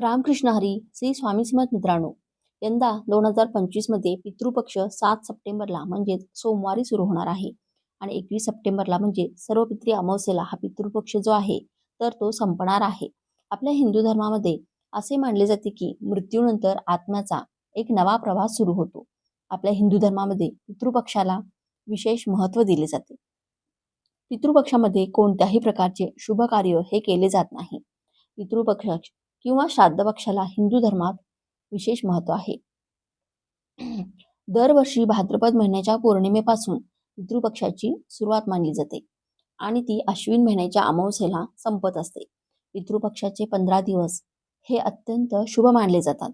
रामकृष्ण हरी श्री स्वामी समर्थ मित्रांनो यंदा दोन हजार पंचवीसमध्ये पितृपक्ष सात सप्टेंबरला म्हणजेच सोमवारी सुरू होणार आहे. आणि एकवीस सप्टेंबरला म्हणजे सर्व पित्री अमावस्येला हा पितृपक्ष जो आहे तर तो संपणार आहे. आपल्या हिंदू धर्मामध्ये असे मानले जाते की मृत्यूनंतर आत्म्याचा एक नवा प्रवास सुरू होतो. आपल्या हिंदू धर्मामध्ये पितृपक्षाला विशेष महत्त्व दिले जाते. पितृपक्षामध्ये कोणत्याही प्रकारचे शुभ कार्य हे केले जात नाही. पितृपक्ष किंवा श्राद्ध पक्षाला हिंदू धर्मात विशेष महत्त्व आहे. दरवर्षी भाद्रपद महिन्याच्या पौर्णिमेपासून पितृपक्षाची सुरुवात मानली जाते आणि ती अश्विन महिन्याच्या अमावस्येला संपत असते. पितृपक्षाचे पंधरा दिवस हे अत्यंत शुभ मानले जातात.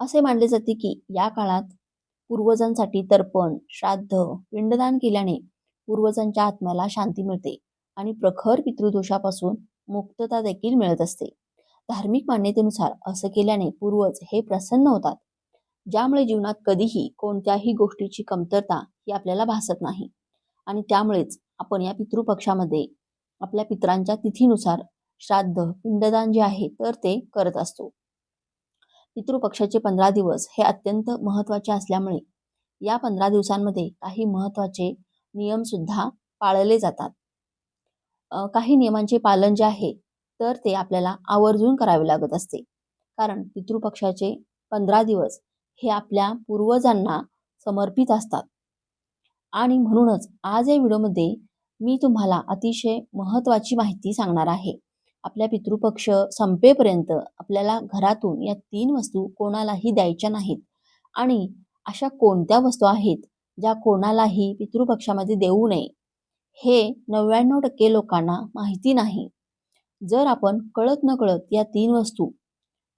असे मानले जाते की या काळात पूर्वजांसाठी तर्पण श्राद्ध पिंडदान केल्याने पूर्वजांच्या आत्म्याला शांती मिळते आणि प्रखर पितृदोषापासून मुक्तता देखील मिळत असते. धार्मिक मान्यतेनुसार असं केल्याने पूर्वज हे प्रसन्न होतात. ज्यामुळे जीवनात कधीही कोणत्याही गोष्टीची कमतरता ही आपल्याला भासत नाही. आणि त्यामुळेच आपण या पितृपक्षामध्ये आपल्या पित्रांच्या तिथीनुसार श्राद्ध पिंडदान जे आहे तर ते करत असतो. पितृपक्षाचे पंधरा दिवस हे अत्यंत महत्त्वाचे असल्यामुळे या पंधरा दिवसांमध्ये काही महत्त्वाचे नियम सुद्धा पाळले जातात. काही नियमांचे पालन जे आहे तर ते आपल्याला आवर्जून करावे लागत असते. कारण पितृपक्षाचे पंधरा दिवस हे आपल्या पूर्वजांना समर्पित असतात. आणि म्हणूनच आज या व्हिडिओमध्ये मी तुम्हाला अतिशय महत्त्वाची माहिती सांगणार आहे. आपल्या पितृपक्ष संपेपर्यंत आपल्याला घरातून या तीन वस्तू कोणालाही द्यायच्या नाहीत. आणि अशा कोणत्या वस्तू आहेत ज्या कोणालाही पितृपक्षामध्ये देऊ नये? हे नव्याण्णव टक्के लोकांना माहिती नाही. जर आपण कळत न कळत या तीन वस्तू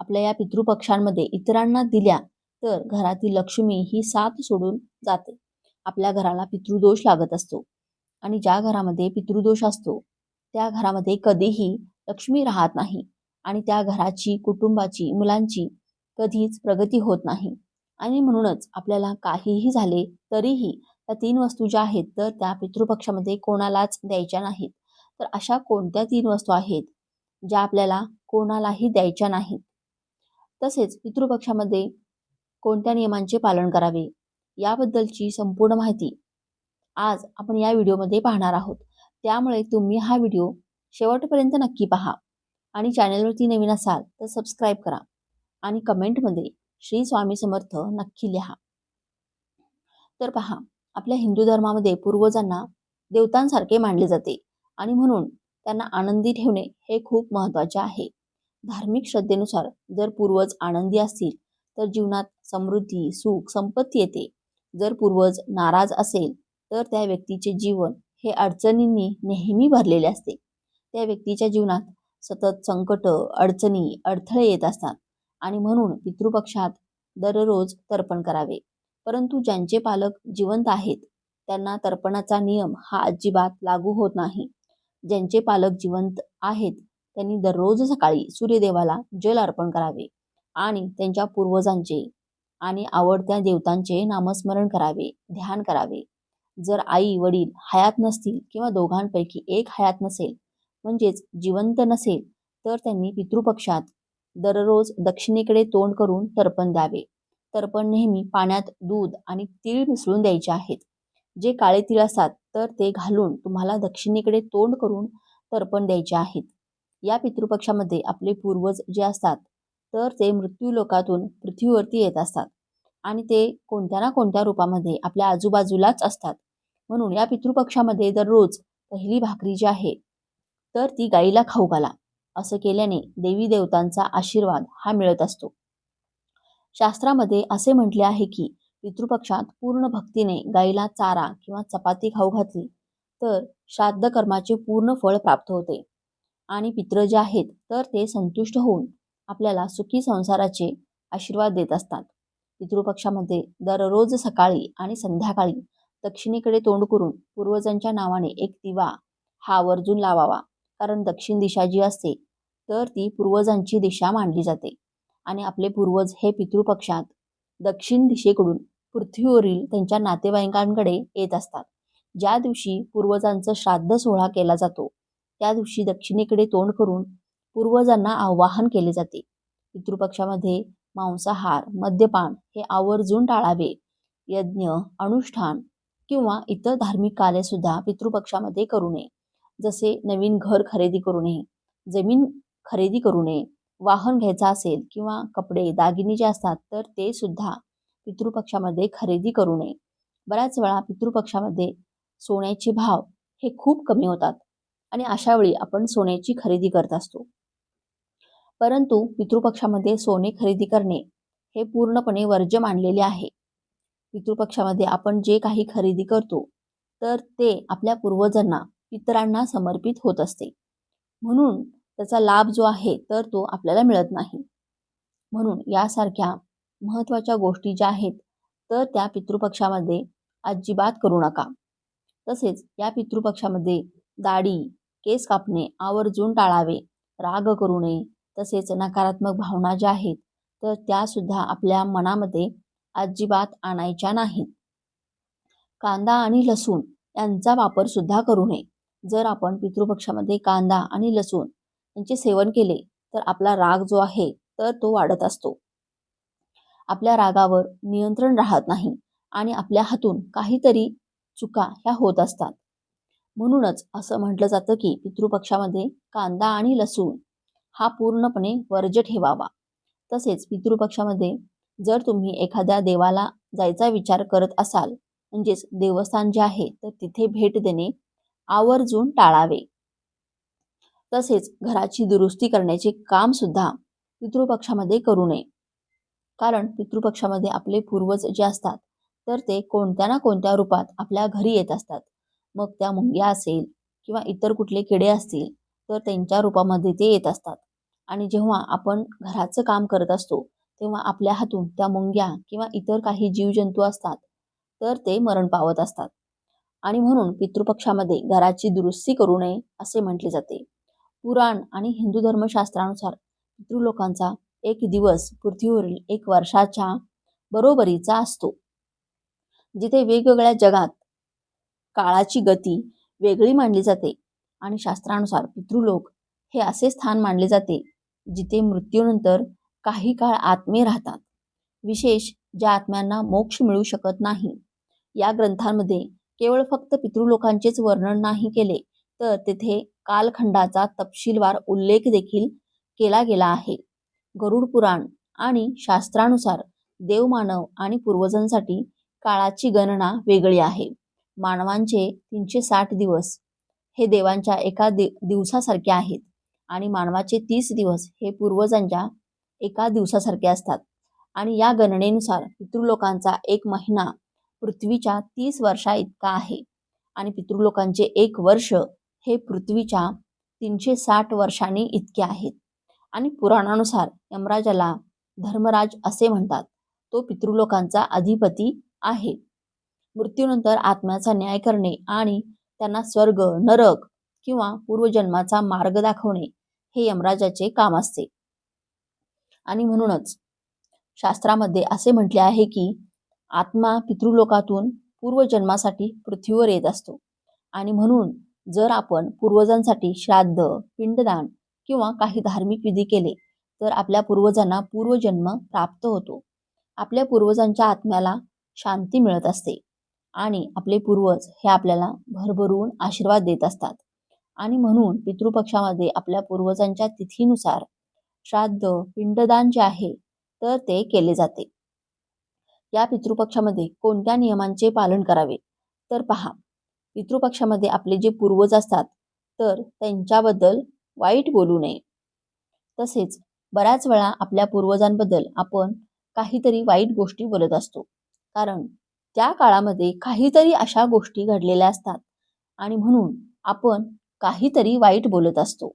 आपल्या या पितृपक्षांमध्ये इतरांना दिल्या तर घरातील लक्ष्मी ही साथ सोडून जाते. आपल्या घराला पितृदोष लागत असतो आणि ज्या घरामध्ये पितृदोष असतो त्या घरामध्ये कधीही लक्ष्मी राहत नाही आणि त्या घराची कुटुंबाची मुलांची कधीच प्रगती होत नाही. आणि म्हणूनच आपल्याला काहीही झाले तरीही त्या तीन वस्तू ज्या आहेत तर त्या पितृपक्षामध्ये कोणालाच द्यायच्या नाहीत. तर अशा कोणत्या तीन वस्तू आहेत? ज्या आपल्याला कोणालाही द्यायच्या नाहीत. तसेच पितृपक्षामध्ये कोणत्या नियमांचे पालन करावे याबद्दलची संपूर्ण माहिती आज आपण या व्हिडिओमध्ये पाहणार आहोत. त्यामुळे तुम्ही हा व्हिडिओ शेवटपर्यंत नक्की पहा आणि चॅनलवरती नवीन असाल तर सबस्क्राईब करा आणि कमेंटमध्ये श्री स्वामी समर्थ नक्की लिहा. तर पहा आपल्या हिंदू धर्मामध्ये पूर्वजांना देवतांसारखे मानले जाते आणि म्हणून त्यांना आनंदी ठेवणे हे खूप महत्त्वाचे आहे. धार्मिक श्रद्धेनुसार जर पूर्वज आनंदी असतील तर जीवनात समृद्धी सुख संपत्ती येते. जर पूर्वज नाराज असेल तर त्या व्यक्तीचे जीवन हे अडचणींनी नेहमी भरलेले असते. त्या व्यक्तीच्या जीवनात सतत संकट अडचणी अडथळे येत असतात आणि म्हणून पितृपक्षात दररोज तर्पण करावे. परंतु ज्यांचे पालक जिवंत आहेत त्यांना तर्पणाचा नियम हा अजिबात लागू होत नाही. ज्यांचे पालक जिवंत आहेत त्यांनी दररोज सकाळी सूर्यदेवाला जल अर्पण करावे आणि त्यांच्या पूर्वजांचे आणि आवडत्या देवतांचे नामस्मरण करावे ध्यान करावे. जर आई वडील हयात नसतील किंवा दोघांपैकी एक हयात नसेल म्हणजेच जिवंत नसेल तर त्यांनी पितृपक्षात दररोज दक्षिणेकडे तोंड करून तर्पण द्यावे. तर्पण नेहमी पाण्यात दूध आणि तीळ मिसळून द्यायचे आहेत. जे काळे तीळ असतात तर ते घालून तुम्हाला दक्षिणेकडे तोंड करून तर्पण द्यायचे आहेत. या पितृपक्षामध्ये आपले पूर्वज जे असतात तर ते मृत्यू लोकातून पृथ्वीवरती येत असतात आणि ते कोणत्या ना कोणत्या रूपामध्ये आपल्या आजूबाजूलाच असतात. म्हणून या पितृपक्षामध्ये दररोज पहिली भाकरी जी आहे तर ती गाईला खाऊ घाला असं केल्याने देवी देवतांचा आशीर्वाद हा मिळत असतो. शास्त्रामध्ये असे म्हटले आहे की पितृपक्षात पूर्ण भक्तीने गाईला चारा किंवा चपाती खाऊ घातली तर श्राद्ध कर्माचे पूर्ण फळ प्राप्त होते. आणि पित्र जे आहेत तर ते संतुष्ट होऊन आपल्याला सुखी संसाराचे आशीर्वाद देत असतात. पितृपक्षामध्ये दररोज सकाळी आणि संध्याकाळी दक्षिणेकडे तोंड करून पूर्वजांच्या नावाने एक दिवा हा आवर्जून लावावा कारण दक्षिण दिशा जी असते तर ती पूर्वजांची दिशा मानली जाते. आणि आपले पूर्वज हे पितृपक्षात दक्षिण दिशेकडून पृथ्वीवरील त्यांच्या नातेवाईकांकडे येत असतात. ज्या दिवशी पूर्वजांचा श्राद्ध सोहळा केला जातो त्या दिवशी दक्षिणेकडे तोंड करून पूर्वजांना आवाहन केले जाते. पितृपक्षामध्ये मांसाहार मद्यपान हे आवर्जून टाळावे. यज्ञ अनुष्ठान किंवा इतर धार्मिक कार्य सुद्धा पितृपक्षामध्ये करू नये. जसे नवीन घर खरेदी करू नये जमीन खरेदी करू नये वाहन घ्यायचं असेल किंवा कपडे दागिने जे असतात तर ते सुद्धा पितृपक्षामध्ये खरेदी करू नये. बऱ्याच वेळा पितृपक्षामध्ये सोन्याचे भाव हे खूप कमी होतात आणि अशा वेळी आपण सोन्याची खरेदी करत असतो. परंतु पितृपक्षामध्ये सोने खरेदी करणे हे पूर्णपणे वर्ज्य मानलेले आहे. पितृपक्षामध्ये आपण जे काही खरेदी करतो तर ते आपल्या पूर्वजांना पितरांना समर्पित होत असते. म्हणून त्याचा लाभ जो आहे तर तो आपल्याला मिळत नाही. म्हणून यासारख्या महत्त्वाच्या गोष्टी ज्या आहेत तर त्या पितृपक्षामध्ये अजिबात करू नका. तसेच या पितृपक्षामध्ये दाढी केस कापणे आवर्जून टाळावे राग करू नये तसेच नकारात्मक भावना ज्या आहेत तर त्यासुद्धा आपल्या मनामध्ये अजिबात आणायच्या नाहीत. कांदा आणि लसूण यांचा वापर सुद्धा करू नये. जर आपण पितृपक्षामध्ये कांदा आणि लसूण यांचे सेवन केले तर आपला राग जो आहे तर तो वाढत असतो. आपल्या रागावर नियंत्रण राहत नाही आणि आपल्या हातून काहीतरी चुका ह्या होत असतात. म्हणूनच असं म्हटलं जातं की पितृपक्षामध्ये कांदा आणि लसूण हा पूर्णपणे वर्ज ठेवावा. तसेच पितृपक्षामध्ये जर तुम्ही एखाद्या देवाला जायचा विचार करत असाल म्हणजेच देवस्थान जे आहे तर तिथे भेट देणे आवर्जून टाळावे. तसेच घराची दुरुस्ती करण्याचे काम सुद्धा पितृपक्षामध्ये करू नये. कारण पितृपक्षामध्ये आपले पूर्वज जे असतात तर ते कोणत्या ना कोणत्या रूपात आपल्या घरी येत असतात. मग त्या मुंग्या असेल किंवा इतर कुठले किडे असतील तर त्यांच्या रूपामध्ये ते येत असतात. आणि जेव्हा आपण घराचं काम करत असतो तेव्हा आपल्या हातून त्या मुंग्या किंवा इतर काही जीवजंतू असतात तर ते मरण पावत असतात. आणि म्हणून पितृपक्षामध्ये घराची दुरुस्ती करू नये असे म्हटले जाते. पुराण आणि हिंदू धर्मशास्त्रानुसार पितृलोकांचा एक दिवस पृथ्वीवरील एक वर्षाच्या बरोबरीचा असतो. जिथे वेगवेगळ्या जगात काळाची गती वेगळी मानली जाते आणि शास्त्रानुसार पितृलोक हे असे स्थान मानले जाते जिथे मृत्यूनंतर काही काळ आत्मे राहतात. विशेष ज्या आत्म्यांना मोक्ष मिळू शकत नाही या ग्रंथांमध्ये केवळ फक्त पितृलोकांचेच वर्णन नाही केले तर तेथे कालखंडाचा तपशीलवार उल्लेख देखील केला गेला आहे. गरुड पुराण आणि शास्त्रानुसार देवमानव आणि पूर्वजांसाठी काळाची गणना वेगळी आहे. मानवांचे तीनशे साठ दिवस हे देवांच्या एका दि दिवसासारखे आहेत आणि मानवाचे तीस दिवस हे पूर्वजांच्या एका दिवसासारखे असतात. आणि या गणनेनुसार पितृलोकांचा एक महिना पृथ्वीच्या तीस वर्षा इतका आहे आणि पितृलोकांचे एक वर्ष हे पृथ्वीच्या तीनशे साठ वर्षांनी इतके आहेत. आणि पुराणानुसार यमराजाला धर्मराज असे म्हणतात तो पितृलोकांचा अधिपती आहे. मृत्यूनंतर आत्म्याचा न्याय करणे आणि त्यांना स्वर्ग नरक किंवा पूर्वजन्माचा मार्ग दाखवणे हे यमराजाचे काम असते. आणि म्हणूनच शास्त्रामध्ये असे म्हटले आहे की आत्मा पितृलोकातून पूर्वजन्मासाठी पृथ्वीवर येत असतो. आणि म्हणून जर आपण पूर्वजांसाठी श्राद्ध पिंडदान किंवा काही धार्मिक विधी केले तर आपल्या पूर्वजांना पूर्वजन्म प्राप्त होतो. आपल्या पूर्वजांच्या आत्म्याला शांती मिळत असते आणि आपले पूर्वज हे आपल्याला भरभरून आशीर्वाद देत असतात. आणि म्हणून पितृपक्षामध्ये आपल्या पूर्वजांच्या तिथीनुसार श्राद्ध पिंडदान जे आहे तर ते केले जाते. या पितृपक्षामध्ये कोणत्या नियमांचे पालन करावे? तर पहा पितृपक्षामध्ये आपले जे पूर्वज असतात तर त्यांच्याबद्दल वाईट बोलू नये. तसेच बऱ्याच वेळा आपल्या पूर्वजांबद्दल आपण काहीतरी वाईट गोष्टी बोलत असतो. कारण त्या काळामध्ये काहीतरी अशा गोष्टी घडलेल्या असतात आणि म्हणून आपण काहीतरी वाईट बोलत असतो.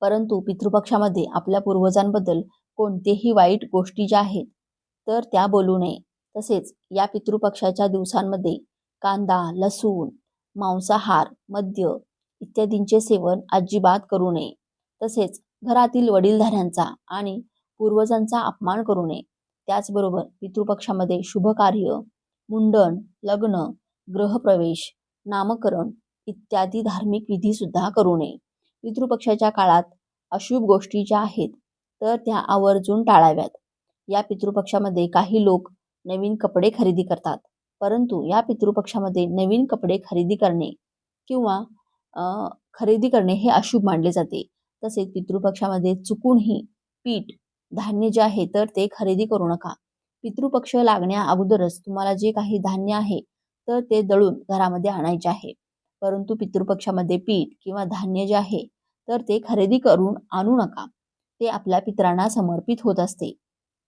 परंतु पितृपक्षामध्ये आपल्या पूर्वजांबद्दल कोणतेही वाईट गोष्टी ज्या आहेत तर त्या बोलू नये. तसेच या पितृपक्षाच्या दिवसांमध्ये कांदा लसूण मांसाहार मद्य इत्यादींचे सेवन अजिबात करू नये. तसेच घरातील वडीलधाऱ्यांचा आणि पूर्वजांचा अपमान करू नये. त्याचबरोबर पितृपक्षामध्ये शुभ कार्य मुंडन लग्न ग्रहप्रवेश नामकरण इत्यादी धार्मिक विधी सुद्धा करू नये. पितृपक्षाच्या काळात अशुभ गोष्टी ज्या आहेत तर त्या आवर्जून टाळाव्यात. या पितृपक्षामध्ये काही लोक नवीन कपडे खरेदी करतात परंतु या पितृपक्षामध्ये नवीन कपडे खरेदी करणे किंवा खरेदी करणे हे अशुभ मानले जाते. तसेच पितृपक्षामध्ये चुकूनही पीठ धान्य जे आहे तर ते खरेदी करू नका. पितृपक्ष लागण्या अगोदरच तुम्हाला जे काही धान्य आहे तर ते दळून घरामध्ये आणायचे आहे. परंतु पितृपक्षामध्ये पीठ किंवा धान्य जे आहे तर ते खरेदी करून आणू नका. ते आपल्या पितरांना समर्पित होत असते.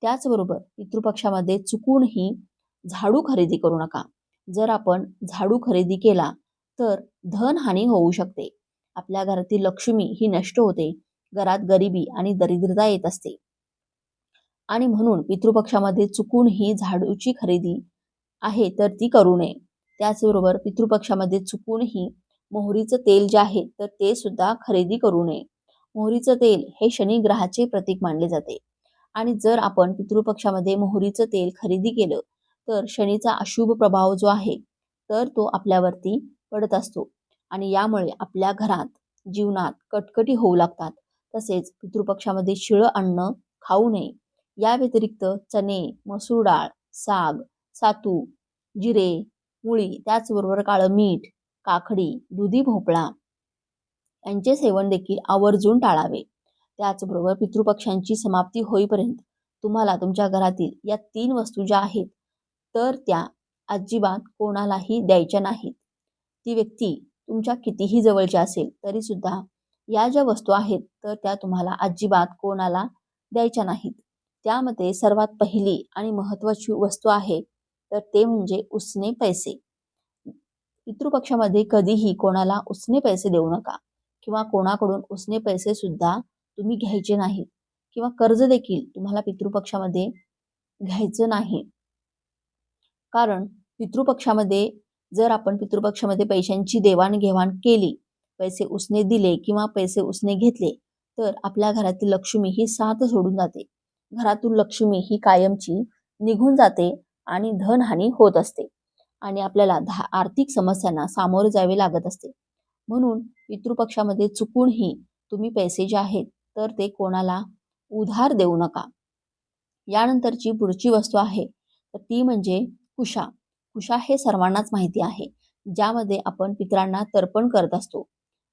त्याचबरोबर पितृपक्षामध्ये चुकूनही झाडू खरेदी करू नका. जर आपण झाडू खरेदी केला तर धनहानी होऊ शकते. आपल्या घरातील लक्ष्मी ही नष्ट होते. घरात गरिबी आणि दरिद्रता येत असते. आणि म्हणून पितृपक्षामध्ये चुकून ही झाडूची खरेदी आहे तर ती करू नये. त्याचबरोबर पितृपक्षामध्ये चुकूनही मोहरीचं तेल जे आहे तर ते सुद्धा खरेदी करू नये. मोहरीचं तेल हे शनी ग्रहाचे प्रतीक मानले जाते. आणि जर आपण पितृपक्षामध्ये मोहरीचं तेल खरेदी केलं तर शनीचा अशुभ प्रभाव जो आहे तर तो आपल्यावरती पडत असतो. आणि यामुळे आपल्या घरात जीवनात कटकटी होऊ लागतात. तसेच पितृपक्षामध्ये शिळं अन्न खाऊ नये. या व्यतिरिक्त चणे मसूर डाळ साग सातू जिरे मुळी त्याचबरोबर काळं मीठ काकडी दुधी भोपळा यांचे सेवन देखील आवर्जून टाळावे. त्याचबरोबर पितृपक्षांची समाप्ती होईपर्यंत तुम्हाला तुमच्या घरातील या तीन वस्तू ज्या आहेत तर त्या अजिबात कोणालाही द्यायच्या नाहीत. ती व्यक्ती तुमच्या कितीही जवळची असेल तरी सुद्धा या ज्या वस्तू आहेत तर त्या तुम्हाला अजिबात कोणाला द्यायच्या नाहीत. त्यामध्ये सर्वात पहिली आणि महत्त्वाची वस्तू आहे तर ते म्हणजे उसने पैसे. पितृपक्षामध्ये कधीही कोणाला उसने पैसे देऊ नका किंवा कोणाकडून उसने पैसे सुद्धा तुम्ही घ्यायचे नाहीत किंवा कर्ज देखील तुम्हाला पितृपक्षामध्ये घ्यायचं नाही. कारण पितृपक्षामध्ये जर आपण पितृपक्षामध्ये पैशांची देवाणघेवाण केली पैसे उसने दिले किंवा पैसे उसने घेतले तर आपल्या घरातील लक्ष्मी ही साथ सोडून जाते. घरातून लक्ष्मी ही कायमची निघून जाते आणि धनहानी होत असते आणि आपल्याला धा आर्थिक समस्यांना सामोरे जावे लागत असते. म्हणून पितृपक्षामध्ये चुकूनही तुम्ही पैसे जे आहेत तर ते कोणाला उधार देऊ नका. यानंतरची पुढची वस्तू आहे तर ती म्हणजे कुशा. कुशा हे सर्वांनाच माहिती आहे ज्यामध्ये आपण पितरांना तर्पण करत असतो.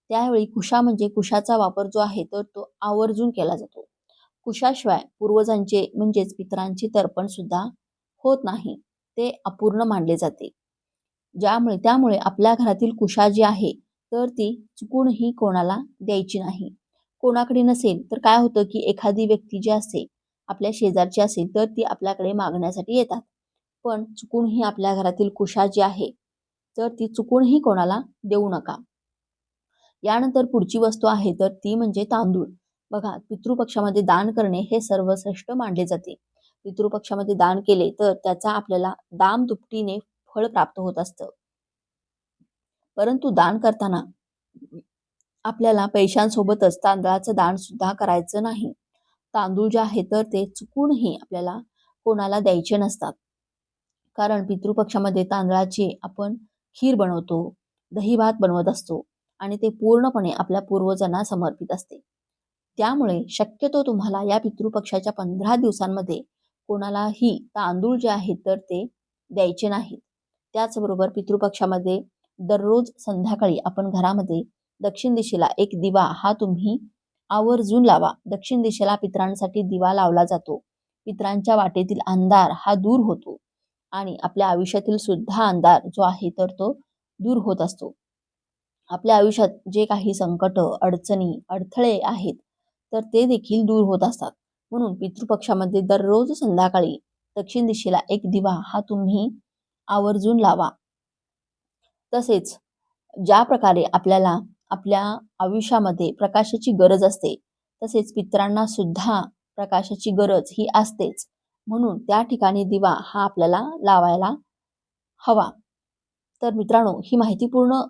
त्यावेळी कुशा म्हणजे कुशाचा वापर जो आहे तर तो आवर्जून केला जातो. कुशाशिवाय पूर्वजांचे म्हणजेच पितरांचे तर्पण सुद्धा होत नाही ते अपूर्ण मानले जाते. ज्यामुळे त्यामुळे आपल्या घरातील कुशा जी आहे तर ती चुकूनही कोणाला द्यायची नाही. कोणाकडे नसेल तर काय होतं की एखादी व्यक्ती जी असते आपल्या शेजारची असेल तर ती आपल्याकडे मागण्यासाठी येतात. पण चुकूनही आपल्या घरातील कुशा जी आहे तर ती चुकूनही कोणाला देऊ नका. यानंतर पुढची वस्तू आहे तर ती म्हणजे तांदूळ. बघा पितृपक्षामध्ये दान करणे हे सर्वश्रेष्ठ मानले जाते. पितृपक्षामध्ये दान केले तर त्याचा आपल्याला दाम दुपटीने फळ प्राप्त होत असतं. परंतु दान करताना आपल्याला पैशांसोबतच तांदळाचं दान सुद्धा करायचं नाही. तांदूळ जे आहे तर ते चुकूनही आपल्याला कोणाला द्यायचे नसतात. कारण पितृपक्षामध्ये तांदळाचे आपण खीर बनवतो दही भात बनवत असतो आणि ते पूर्णपणे आपल्या पूर्वजांना समर्पित असते. त्यामुळे शक्यतो तुम्हाला या पितृपक्षाच्या पंधरा दिवसांमध्ये कोणालाही तांदूळ जे आहेत तर ते द्यायचे नाहीत. त्याचबरोबर पितृपक्षामध्ये दररोज संध्याकाळी आपण घरामध्ये दक्षिण दिशेला एक दिवा हा तुम्ही आवर्जून लावा. दक्षिण दिशेला पितरांसाठी दिवा लावला जातो. पित्रांच्या वाटेतील अंधार हा दूर होतो. आणि आपल्या आयुष्यातील सुद्धा अंधार जो आहे तर तो दूर होत असतो. आपल्या आयुष्यात जे काही संकट अडचणी अडथळे आहेत तर ते देखील दूर होत असतात. म्हणून पितृपक्षामध्ये दररोज संध्याकाळी दक्षिण दिशेला एक दिवा हा तुम्ही आवर्जून लावा. तसेच ज्या प्रकारे आपल्याला आपल्या आयुष्यामध्ये प्रकाशाची गरज असते तसेच पितरांना सुद्धा प्रकाशाची गरज ही असतेच. म्हणून त्या ठिकाणी दिवा हा आपल्याला लावायला हवा. तर मित्रांनो ही माहितीपूर्ण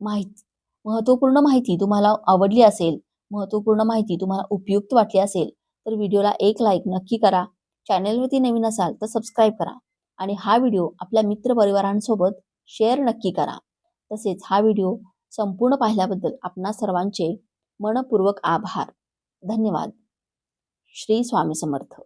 माहिती महत्त्वपूर्ण माहिती तुम्हाला आवडली असेल महत्त्वपूर्ण माहिती तुम्हाला उपयुक्त वाटली असेल तर व्हिडिओला एक लाईक नक्की करा. चॅनेलवरती नवीन असाल तर सबस्क्राईब करा आणि हा व्हिडिओ आपल्या मित्रपरिवारांसोबत शेअर नक्की करा. तसेच हा व्हिडिओ संपूर्ण पाहिल्याबद्दल आपणा सर्वांचे मनपूर्वक आभार. धन्यवाद. श्री स्वामी समर्थ.